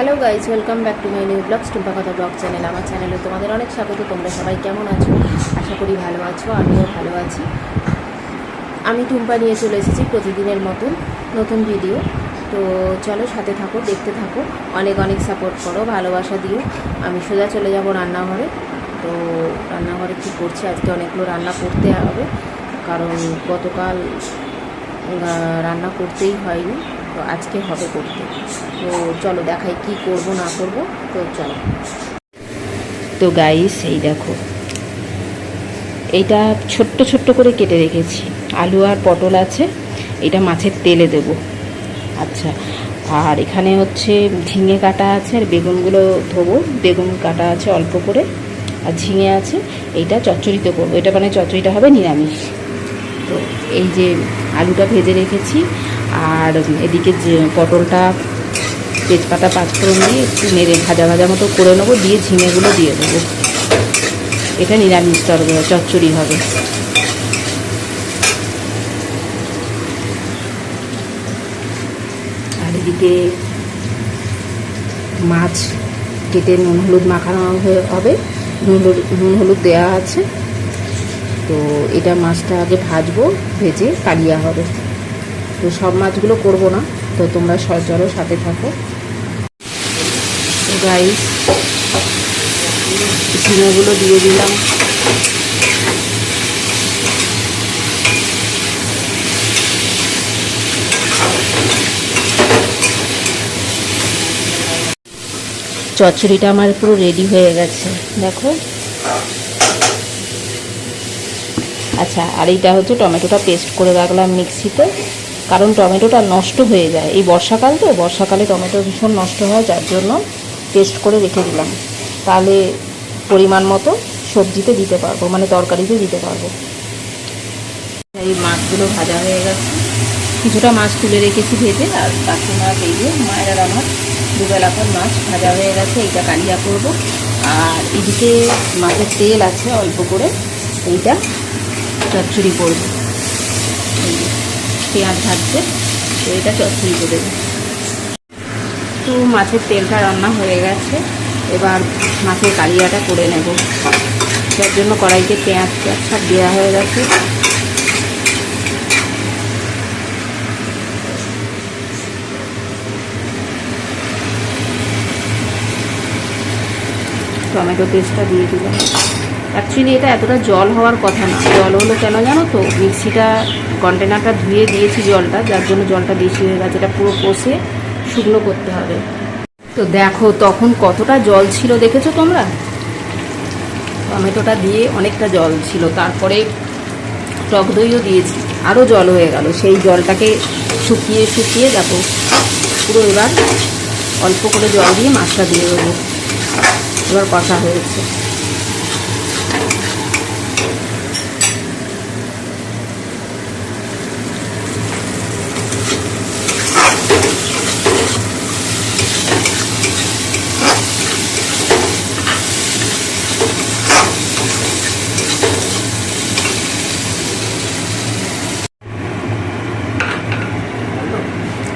Hello guys welcome back to my new blogs Tumpa Kotha blog channel আমার চ্যানেলে তোমাদের অনেক স্বাগত, তোমরা সবাই কেমন আছো? আশা করি ভালো আছো, আমিও ভালো আছি। আমি টুম্পা নিয়ে চলে এসেছি প্রতিদিনের মতন নতুন ভিডিও তো চলো সাথে থাকো, দেখতে থাকো। অনেক অনেক সাপোর্ট করো, ভালোবাসা দিও। আমি সোজা চলে যাব রান্নাঘরে। তো রান্নাঘরে কী করছি? আজকে অনেকগুলো রান্না করতে হবে। কারণ গতকাল রান্না করতেই হয়নি। আজকে হবে করতে। তো চলো দেখাই কি করব, না করব, তো চলো। তো গাইস এই দেখো। এইটা ছোট্ট ছোট্ট করে কেটে রেখেছি। আলু আর পটল আছে, এটা মাছের তেলে দেব। আচ্ছা আর এখানে হচ্ছে ঝিঙে কাটা আছে, আর বেগুনগুলো ধোবো। বেগুন কাটা আছে অল্প করে, আর ঝিঙে আছে, এইটা চচ্চড়িতে করব। এটা মানে চচ্চড়িটা হবে নিরামিষ। তো এই যে আলুটা ভেজে রেখেছি আর এদিকে যে পটলটা তেজপাতা পাঁচফোড়ন দিয়ে একটু নেড়ে ভাজা ভাজা মতো করে নেব, দিয়ে ঝিঙেগুলো দিয়ে দেবো। এটা নিরামিষ তরকারি চচ্চড়ি হবে। আর এদিকে মাছ, কেটে নুন, হলুদ মাখানো হবে। নুন নুন, হলুদ দেওয়া আছে। তো এটা মাছটা আগে ভাজবো, ভেজে কালিয়া হবে। তো সব মাছগুলো করব না। তো তোমরা সচরও সাথে থাকো। গাইস ঝিঙেগুলো দিয়ে দিলাম। চচ্চড়িটা আমার পুরো রেডি হয়ে গেছে। দেখো। আচ্ছা আর এইটা হচ্ছে টমেটোটা পেস্ট করে রাখলাম মিক্সিতে। কারণ টমেটোটা নষ্ট হয়ে যায়। এই বর্ষাকাল তো, বর্ষাকালে টমেটো ভীষণ নষ্ট হয়, যার জন্য পেস্ট করে রেখে দিলাম। তাহলে পরিমাণ মতো সবজিতে দিতে পারব মানে তরকারিতে দিতে পারব। এই মাছগুলো ভাজা হয়ে গেছে। কিছুটা মাছ তুলে রেখেছি ভেজে, আর বাকি মাছ এই যে মায়ের আমার দুবেলাকার মাছ ভাজা হয়ে গেছে, এইটা কালিয়া করব। আর এদিকে মাছের তেল আছে অল্প করে, এইটা চচ্চড়ি করব। পেঁয়াজ ভাজছে তো এটা চচ্চড়ি করে তো মাছের তেলটা রান্না হয়ে গেছে, এবার মাছের কালিয়াটা করে নেব। তার জন্য কড়াইতে পেঁয়াজ পেঁয়াজ সব দেওয়া হয়ে গেছে। টমেটো পেস্টটা দিয়ে দিলাম। অ্যাকচুয়ালি এটা এতটা জল হওয়ার কথা না। জল হলো কেন জানো তো? মিক্সিটা, কন্টেনারটা ধুয়ে দিয়েছি জলটা, যার জন্য জলটা বেশি হয়ে গেছে। এটা পুরো কষে শুকনো করতে হবে। তো দেখো, তখন কতটা জল ছিল দেখেছ তোমরা? টমেটোটা দিয়ে অনেকটা জল ছিল। তারপরে টক দইও দিয়েছি। আরও জল হয়ে গেল। সেই জলটাকে শুকিয়ে শুকিয়ে দেখো, পুরো এবার অল্প করে জল দিয়ে মাছটা দিয়ে দেবো। এবার কষা হয়েছে।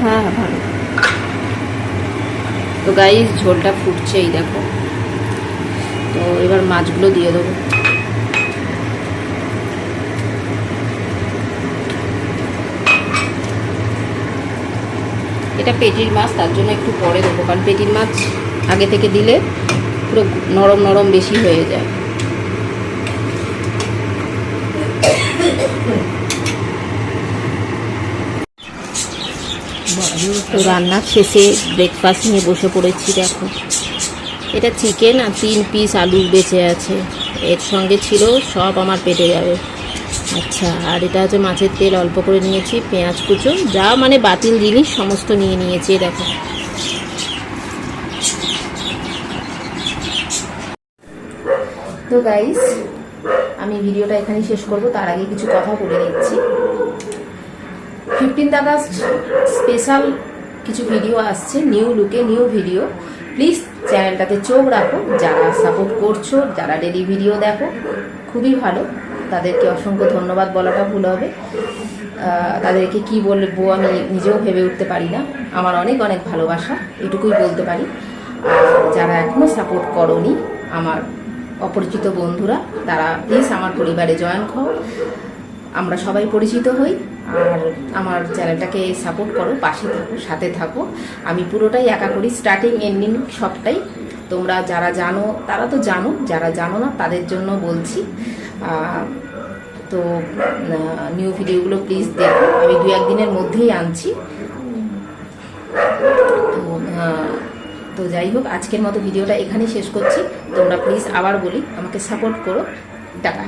হ্যাঁ ভালো। তো গাইস ঝোলটা ফুটছে এই দেখো। তো এবার মাছগুলো দিয়ে দেবো। এটা পেটির মাছ, তার জন্য একটু পরে দেবো, কারণ পেটির মাছ আগে থেকে দিলে পুরো নরম নরম বেশি হয়ে যায়। তো রান্নার শেষে ব্রেকফাস্ট নিয়ে বসে পড়েছি, দেখো। এটা চিকেন আর তিন পিস আলু বেঁচে আছে। এর সঙ্গে ছিল সব আমার পেটে যাবে। আচ্ছা আর এটা হচ্ছে মাছের তেল, অল্প করে নিয়েছি, পেঁয়াজ, কুচো, যা মানে বাতিল জিনিস, সমস্ত নিয়ে নিয়েছি দেখো। তো গাইস আমি ভিডিওটা এখানেই শেষ করব, তার আগে কিছু কথা বলে নিচ্ছি। ফিফটিন্থ আগস্ট স্পেশাল কিছু ভিডিও আসছে নিউ লুকে নিউ ভিডিও প্লিজ চ্যানেলটাতে চোখ রাখো, যারা সাপোর্ট করছ, যারা ডেলি ভিডিও দেখো, খুবই ভালো। তাদেরকে অসংখ্য ধন্যবাদ বলাটা ভুল হবে। তাদেরকে কি বলব আমি নিজেও ভেবে উঠতে পারি না। আমার অনেক অনেক ভালোবাসা, এটুকুই বলতে পারি। আর যারা এখনও সাপোর্ট করনি, আমার অপরিচিত বন্ধুরা, তারা প্লিজ আমার পরিবারে জয়েন হও আমরা সবাই পরিচিত হই, আর আমার চ্যানেলটাকে সাপোর্ট করো, পাশে থাকো, সাথে থাকো। আমি পুরোটাই একা করি স্টার্টিং এন্ডিং সবটাই। তোমরা যারা জানো, তারা তো জানো, যারা জানো না, তাদের জন্য বলছি। তো নিউ ভিডিওগুলো প্লিজ দেখো। আমি দু একদিনের মধ্যেই আনছি। তো যাই হোক, আজকের মতো ভিডিওটা এখানেই শেষ করছি। তোমরা প্লিজ আবার বলি, আমাকে সাপোর্ট করো। টাটা।